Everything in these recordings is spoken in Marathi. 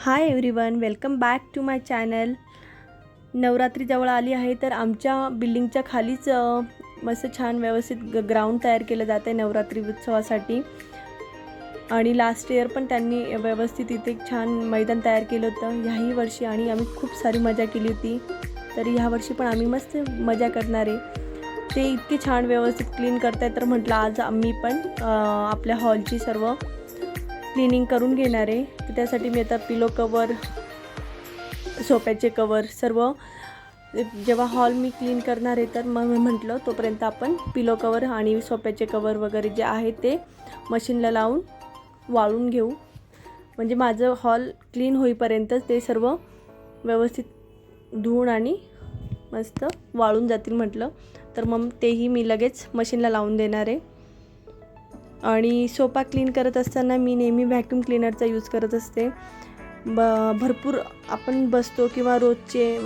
Hi everyone welcome back to my channel Navratri जवळ आली आहे तर आमच्या बिल्डिंगच्या खालीच मस्त छान व्यवस्थित ग ग्राउंड तयार केलं जात आहे नवरात्री उत्सवासाठी. आणि लास्ट इयर पण त्यांनी व्यवस्थित इथे छान मैदान तयार केलं होतं. ह्याही वर्षी आणि आम्ही खूप सारी मजा केली होती. तर ह्या वर्षी पण आम्ही मस्त मजा करणार आहे. ते इतके छान व्यवस्थित क्लीन करताय तर म्हटलं आज आम्ही पण आपल्या हॉलची सर्व क्लिनिंग करून घेणार आहे. तर त्यासाठी मी आता पिलो कवर सोप्याचे कवर सर्व जेव्हा हॉल मी क्लीन करणार आहे तर मग मी म्हटलं तोपर्यंत आपण पिलो कवर आणि सोप्याचे कवर वगैरे जे आहे ते मशीनला लावून वाळून घेऊ. म्हणजे माझं हॉल क्लीन होईपर्यंत ते सर्व व्यवस्थित धुवून आणि मस्त वाळून जातील म्हटलं. तर मग तेही मी लगेच मशीनला लावून देणार आहे. आणि सोफा क्लीन करत असताना मी नेहमी व्हॅक्यूम क्लीनरचा यूज करत असते. ब भरपूर आपण बसतो किंवा रोजचे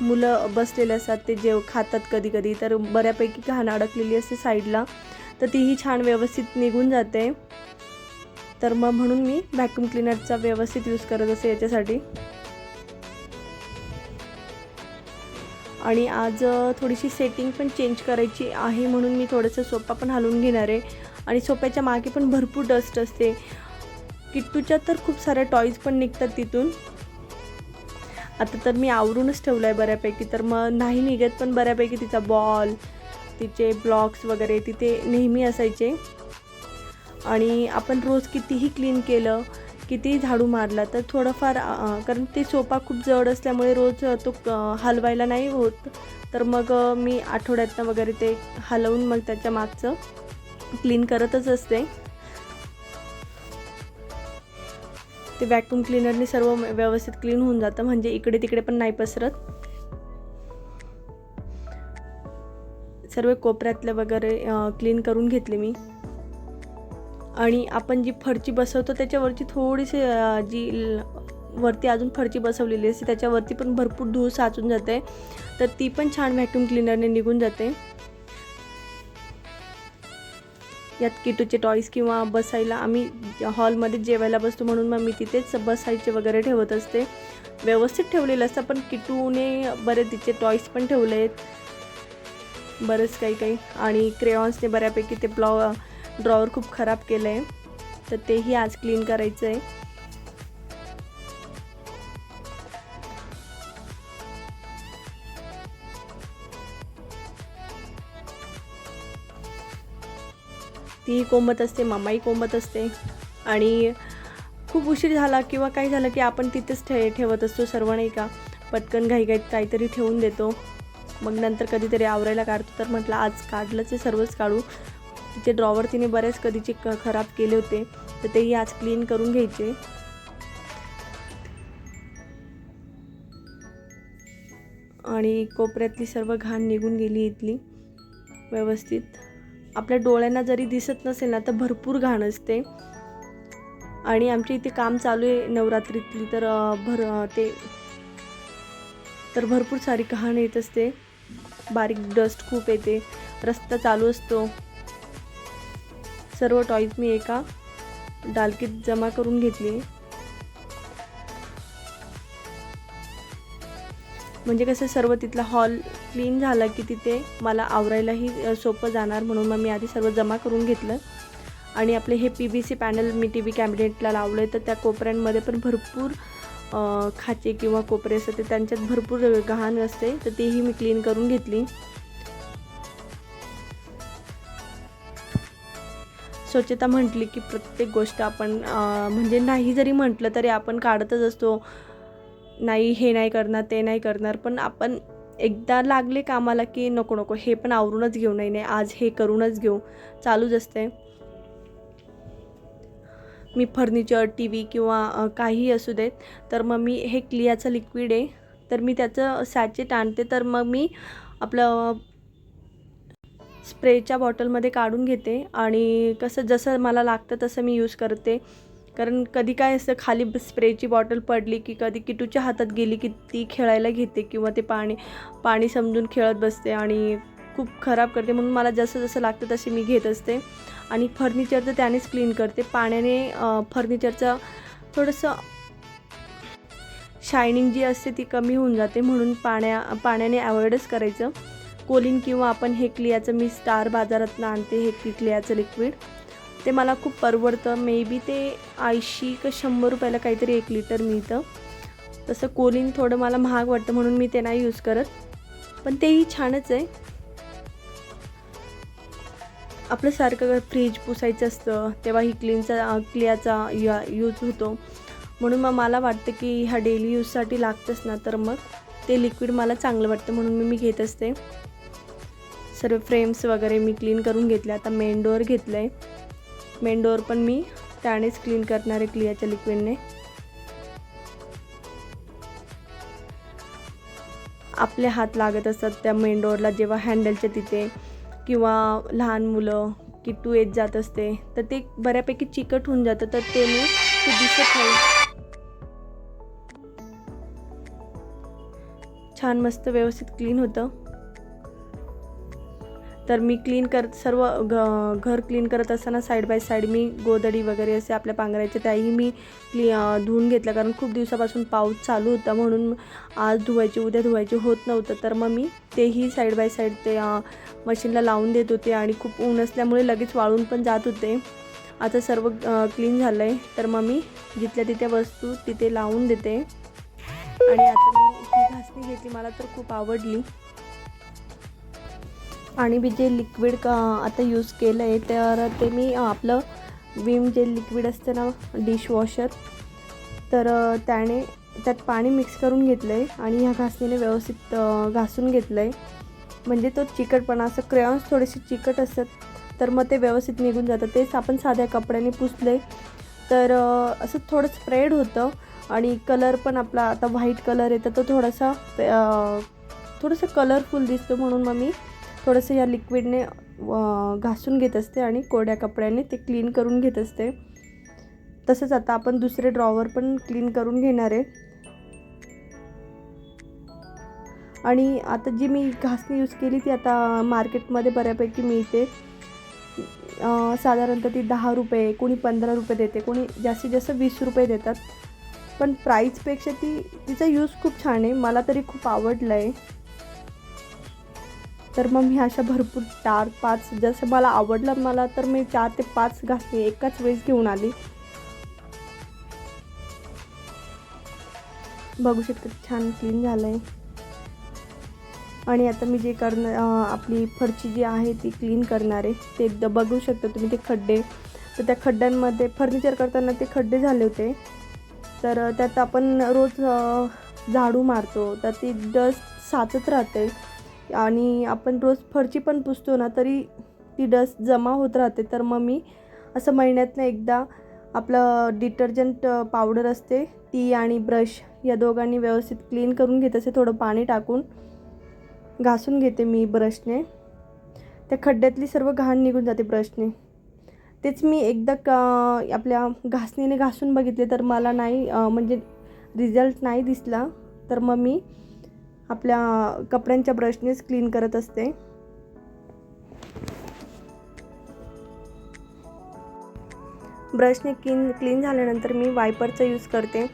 मुलं बसलेले असतात ते जेव खातात कधी कधी तर बऱ्यापैकी घाण अडकलेली असते साईडला तर तीही छान व्यवस्थित निघून जाते. तर मग म्हणून मी व्हॅक्यूम क्लीनरचा व्यवस्थित यूज करत असते याच्यासाठी. आणि आज थोडीशी सेटिंग पण चेंज करायची आहे म्हणून मी थोडंसं सोपा पण हलवून घेणार आहे. आणि सोप्याच्या मागे पण भरपूर डस्ट असते. किट्टूच्या तर खूप साऱ्या टॉईज पण निघतात तिथून. आता तर मी आवरूनच ठेवलं आहे बऱ्यापैकी तर मग नाही निघत पण बऱ्यापैकी तिचा बॉल तिचे ब्लॉक्स वगैरे तिथे नेहमी असायचे. आणि आपण रोज कितीही क्लीन केलं कितीही झाडू मारला तर थोडंफार कारण ते सोफा खूप जड असल्यामुळे रोज तो हलवायला नाही होत. तर मग मी आठवड्यातनं वगैरे ते हलवून मग त्याच्या मागचं क्लीन करतच असते. ते व्हॅक्यूम क्लीनरने सर्व व्यवस्थित क्लीन होऊन जातं. म्हणजे इकडे तिकडे पण नाही पसरत. सर्व कोपऱ्यातलं वगैरे क्लीन करून घेतले मी. आणि आपण जी फरची बसवतो त्याच्यावरची थोडीशी जी ल- वरती अजून फरची बसवलेली असते त्याच्यावरती पण भरपूर धूळ साचून जाते. तर ती पण छान व्हॅक्यूम क्लीनरने निघून जाते. यात किटूचे टॉईस किंवा बसायला आम्ही हॉलमध्ये जेवायला बसतो म्हणून मग मी तिथेच बसायचे वगैरे ठेवत असते. व्यवस्थित ठेवलेलं असतं पण किटूने बरेच तिचे टॉईस पण ठेवले आहेत. बरंच काही काही. आणि क्रेऑन्सने बऱ्यापैकी ते ब्लॉ ड्रॉवर खूप खराब केलं आहे तर तेही आज क्लीन करायचं आहे ती कोंबत असते मामाही कोंबत असते. आणि खूप उशीर झाला किंवा काही झालं की आपण तिथेच ठे ठेवत असतो सर्व नाही का? पटकन घाईघाईत काहीतरी ठेवून देतो. मग नंतर कधीतरी आवरायला काढतो. तर म्हटलं आज काढलंच ते सर्वच काढू. तिचे ड्रॉवर तिने बरेच कधीचे क खराब केले होते. तर तेही आज क्लीन करून घ्यायचे. आणि कोपऱ्यातली सर्व घाण निघून गेली इथली. व्यवस्थित. आपल्या डोळ्यांना जरी दिसत नसेल ना तर भरपूर घाण असते. आणि आमच्या इथे काम चालू आहे नवरात्रीतली तर भर ते तर भरपूर सारी घाण येत असते. बारीक डस्ट खूप येते. रस्ता चालू असतो. सर्व टॉईज मी एका डालकीत जमा करून घेतली. म्हणजे कसं सर्व तिथला हॉल क्लीन झालं की तिथे मला आवरायलाही सोपं जाणार म्हणून मग मी आधी सर्व जमा करून घेतलं. आणि आपले हे पी बी सी पॅनल मी टी व्ही कॅबिनेटला लावलं आहे तर त्या कोपऱ्यांमध्ये पण भरपूर खाचे किंवा कोपरे असतात ते त्यांच्यात भरपूर घाण असते तर तेही मी क्लीन करून घेतली. स्वच्छता म्हटली की प्रत्येक गोष्ट आपण म्हणजे नाही जरी म्हटलं तरी आपण काढतच असतो. नाही हे नाही करणार ते नाही करणार पण आपण एकदा लागले कामाला की नको नको हे पण आवरूनच घेऊ. नाही नाही आज हे करूनच घेऊ. चालूच असते मी फर्निचर टी व्ही किंवा काहीही असू देत तर मग मी हे क्लियाचं लिक्विड आहे. तर मी त्याचं सॅचेट आणते तर मग मी आपलं स्प्रेच्या बॉटलमध्ये काढून घेते. आणि कसं जसं मला लागतं तसं मी यूज करते. कारण कधी काय असतं खाली स्प्रेची बॉटल पडली की कधी किटूच्या हातात गेली की ती खेळायला घेते किंवा ते पाणी पाणी समजून खेळत बसते आणि खूप खराब करते. म्हणून मला जसं जसं लागतं तसे मी घेत असते. आणि फर्निचर तर त्यानेच क्लीन करते. पाण्याने फर्निचरचं थोडंसं शायनिंग जी असते ती कमी होऊन जाते. म्हणून पाण्या पाण्याने अवॉइडच करायचं. कोलिन किंवा आपण हे क्लियाचं मी स्टार बाजारातनं आणते हे क्लियाचं लिक्विड. ते मला खूप परवडतं. मे बी ते ऐंशी का शंभर रुपयाला काहीतरी एक लिटर मिळतं. तसं कोलिन थोडं मला महाग वाटतं म्हणून मी ते नाही यूज करत. पण तेही छानच आहे. आपलं सारखं फ्रीज पुसायचं असतं. तेव्हा ही क्लीनचा क्लियाचा या यूज होतो. म्हणून मग मला वाटतं की ह्या डेली यूजसाठी लागतंच ना. तर मग ते लिक्विड मला चांगलं वाटतं म्हणून मी मी घेत असते. सर्व फ्रेम्स वगैरे मी क्लीन करून घेतले आता मेन डोअर घेतलं आहे मेन डोअर पण मी त्यानेच क्लीन करणार आहे क्लियाच्या लिक्विडने आपले हात लागत असतात त्या मेन डोअरला जेव्हा हँडलच्या तिथे किंवा लहान मुलं किट्टू येत जात असते तर ते बऱ्यापैकी चिकट होऊन जातं तर ते मी ते दिसत नाही. छान मस्त व्यवस्थित क्लीन होतं. तर मी क्लीन करत सर्व घ घर क्लीन करत असताना साईड बाय साईड मी गोदडी वगैरे असे आपल्या पांघरायचे त्याही मी क्ली धुवून घेतलं. कारण खूप दिवसापासून पाऊस चालू होता म्हणून आज धुवायचे उद्या धुवायचे होत नव्हतं. तर मग मी तेही साईड बाय साईड ते मशीनला लावून देत होते आणि खूप ऊन असल्यामुळे लगेच वाळून पण जात होते. आता सर्व क्लीन झालं आहे तर मग मी जिथल्या तिथे वस्तू तिथे लावून देते. आणि आता मी ही घासणी घेतली. मला तर खूप आवडली. आणि मी जे लिक्विड का आता यूज केलं आहे तर ते मी आपलं विम जे लिक्विड असतं ना डिशवॉशर तर त्याने त्यात पाणी मिक्स करून घेतलं आहे आणि ह्या घासणीने व्यवस्थित घासून घेतलं आहे म्हणजे तो चिकटपणा असं क्रेऑन्स थोडेसे चिकट असतात तर मग ते व्यवस्थित निघून जातं. तेच आपण साध्या कपड्याने पुसले तर असं थोडं स्प्रेड होतं आणि कलर पण आपला आता व्हाईट कलर येतं तो थोडासा थोडंसं कलरफुल दिसतो म्हणून मग मी थोडंसं या लिक्विडने घासून घेत असते आणि कोड्या कपड्याने ते क्लीन करून घेत असते. तसंच आता आपण दुसरे ड्रॉवर पण क्लीन करून घेणार आहे. आणि आता जी मी घासणी यूज केली ती आता मार्केटमध्ये बऱ्यापैकी मिळते. साधारणतः ती दहा रुपये कोणी पंधरा रुपये देते कोणी जास्तीत जास्त वीस रुपये देतात. पण प्राईजपेक्षा ती तिचा यूज खूप छान आहे. मला तरी खूप आवडलं आहे तर मग मी अशा भरपूर चार पाच जसं मला आवडलं मला तर मी चार ते पाच घासणी एकाच वेळेस घेऊन आली. बघू शकते छान क्लीन झालं आहे आणि आता मी जे करणं आपली फरची जी आहे ती क्लीन करणार आहे. ते एकदा बघू शकता तुम्ही ते खड्डे. तर त्या खड्ड्यांमध्ये फर्निचर करताना ते खड्डे झाले होते. तर त्यात आपण रोज झाडू मारतो. तर ती डस्ट साचत राहते. आणि आपण रोज फरची पण पुसतो ना तरी ती डस्ट जमा होत राहते. तर मग मी असं महिन्यातनं एकदा आपलं डिटर्जंट पावडर असते ती आणि ब्रश या दोघांनी व्यवस्थित क्लीन करून घेत असे थोडं पाणी टाकून घासून घेते मी ब्रशने. त्या खड्ड्यातली सर्व घाण निघून जाते ब्रशने. तेच मी एकदा क आपल्या घासणीने घासून बघितले तर मला नाही म्हणजे रिझल्ट नाही दिसला. तर मग मी आपल्या कपड्यांच्या ब्रशनेच क्लीन करत असते. ब्रशने क्लीन क्लीन झाल्यानंतर मी वायपरचा यूज करते.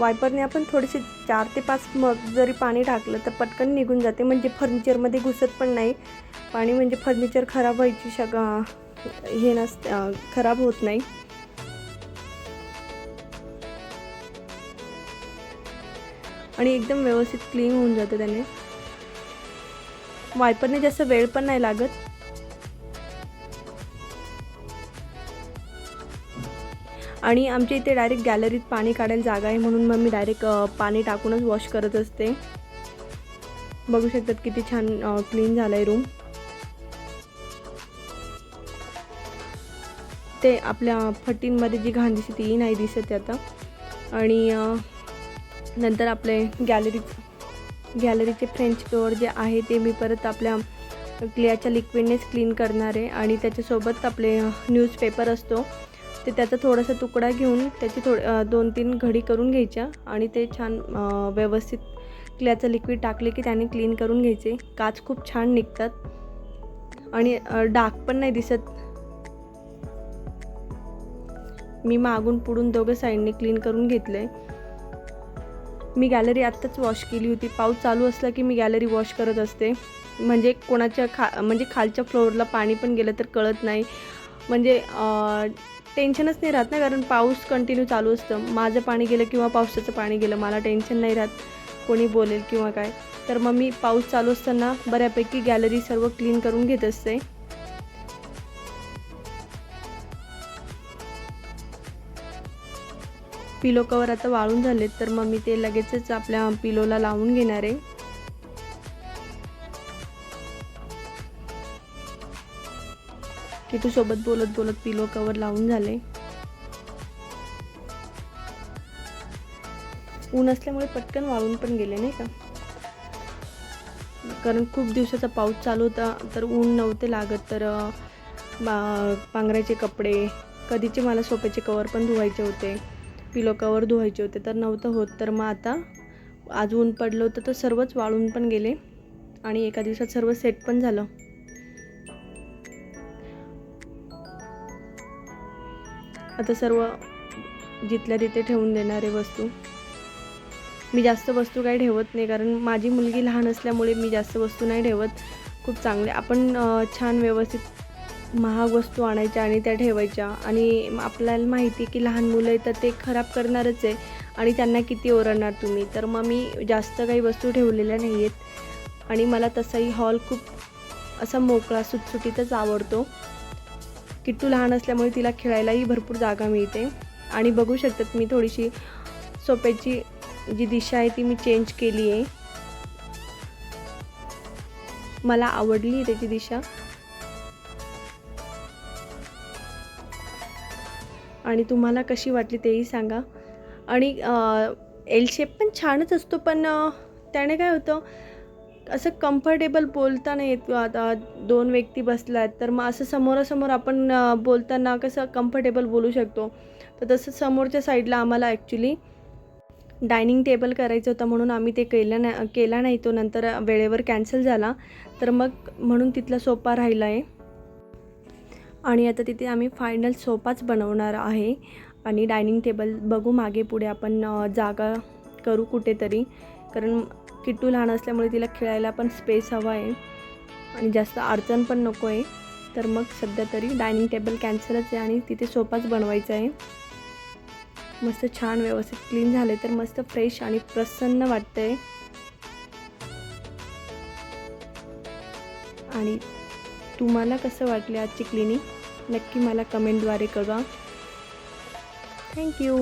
वायपरने आपण थोडेसे चार ते पाच मग जरी पाणी टाकलं तर पटकन निघून जाते. म्हणजे फर्निचरमध्ये घुसत पण नाही. पाणी म्हणजे फर्निचर खराब व्हायची शक हे नस खराब होत नाही. आणि एकदम व्यवस्थित क्लीन होऊन जातं त्याने. वायपरने जास्त वेळ पण नाही लागत. आणि आमच्या इथे डायरेक्ट गॅलरीत पाणी काढायला जागा आहे म्हणून मग मी डायरेक्ट पाणी टाकूनच वॉश करत असते. बघू शकतात किती छान क्लीन झालं आहे रूम ते आपल्या फटींमध्ये जी घाण दिसते ती नाही दिसत आता. आणि नंतर आपले गॅलरी गॅलरीचे फ्रेंच डोअर जे आहे ते मी परत आपल्या क्लियाच्या लिक्विडनेच क्लीन करणार आहे आणि त्याच्यासोबत आपले न्यूजपेपर असतो. ते त्याचा थोडासा तुकडा घेऊन त्याची थोड दोन तीन घडी करून घ्यायच्या आणि ते छान व्यवस्थित क्लियाचं लिक्विड टाकले की त्याने क्लीन करून घ्यायचे. काच खूप छान निघतात. आणि डाग पण नाही दिसत. मी मागून पुढून दोघं साईडने क्लीन करून घेतलं आहे मी गॅलरी आत्ताच वॉश केली होती. पाऊस चालू असला की मी गॅलरी वॉश करत असते. म्हणजे कोणाच्या खा म्हणजे खालच्या फ्लोअरला पाणी पण गेलं तर कळत नाही. म्हणजे टेन्शनच नाही राहत ना कारण पाऊस कंटिन्यू चालू असतं. माझं पाणी गेलं किंवा पावसाचं पाणी गेलं मला टेन्शन नाही राहत. कोणी बोलेल किंवा काय. तर मग मी पाऊस चालू असताना बऱ्यापैकी गॅलरी सर्व क्लीन करून घेत असते. पिलो कवर आता वाळून झालेत तर मग मी ते लगेचच आपल्या पिलोला लावून घेणार आहे. किटू सोबत बोलत बोलत पिलो कवर लावून झाले. ऊन असल्यामुळे पटकन वाळून पण गेले नाही का? कारण खूप दिवसाचा पाऊस चालू होता तर ऊन नव्हते लागत तर पांघरायचे कपडे कधीचे मला सोप्याचे कवर पण धुवायचे होते. पिलो कवर धुवायचे होते तर नव्हतं होत. तर मग आता आज ऊन पडलं होतं तर सर्वच वाळून पण गेले आणि एका दिवसात सर्व सेट पण झालं. आता सर्व जिथल्या तिथे ठेवून देणारे वस्तू. मी जास्त वस्तू काही ठेवत नाही कारण माझी मुलगी लहान असल्यामुळे मी जास्त वस्तू नाही ठेवत. खूप चांगले. आपण छान व्यवस्थित महाग वस्तू आणायच्या आणि त्या ठेवायच्या. आणि आपल्याला माहिती की लहान मुलं आहे तर ते खराब करणारच आहे. आणि त्यांना किती ओरडणार तुम्ही? तर मग मी जास्त काही वस्तू ठेवलेल्या नाही आहेत आणि मला तसाही हॉल खूप असा मोकळा सुटसुटीतच आवडतो. किट्टू लहान असल्यामुळे तिला खेळायलाही भरपूर जागा मिळते. आणि बघू शकतात मी थोडीशी सोप्याची जी दिशा आहे ती मी चेंज केली आहे. मला आवडली आहे त्याची दिशा. आणि तुम्हाला कशी वाटली तेही सांगा. आणि एल शेप पण छानच असतो पण त्याने काय होतं असं कम्फर्टेबल बोलता नाही आता दोन व्यक्ती बसल्या आहेत तर मग असं समोरासमोर आपण बोलताना कसं कम्फर्टेबल बोलू शकतो. तर तसं समोरच्या साईडला आम्हाला ॲक्च्युली डायनिंग टेबल करायचं होतं म्हणून आम्ही ते केलं नाही केला नाही तो. नंतर वेळेवर कॅन्सल झाला. तर मग म्हणून तिथला सोपा राहिला आहे आणि आता तिथे आम्ही फायनल सोपाच बनवणार आहे. आणि डायनिंग टेबल बघू मागे पुढे आपण जागा करू कुठेतरी. कारण किट्टू लहान असल्यामुळे तिला खेळायला पण स्पेस हवा आहे. आणि जास्त अडचण पण नको आहे. तर मग सध्या तरी डायनिंग टेबल कॅन्सलच आहे आणि तिथे सोपाच बनवायचा आहे. मस्त छान व्यवस्थित क्लीन झाले तर मस्त फ्रेश आणि प्रसन्न वाटतंय. आणि तुम्हाला कसं वाटले आजची क्लिनिक नक्की मला कमेंटद्वारे कळवा. थँक्यू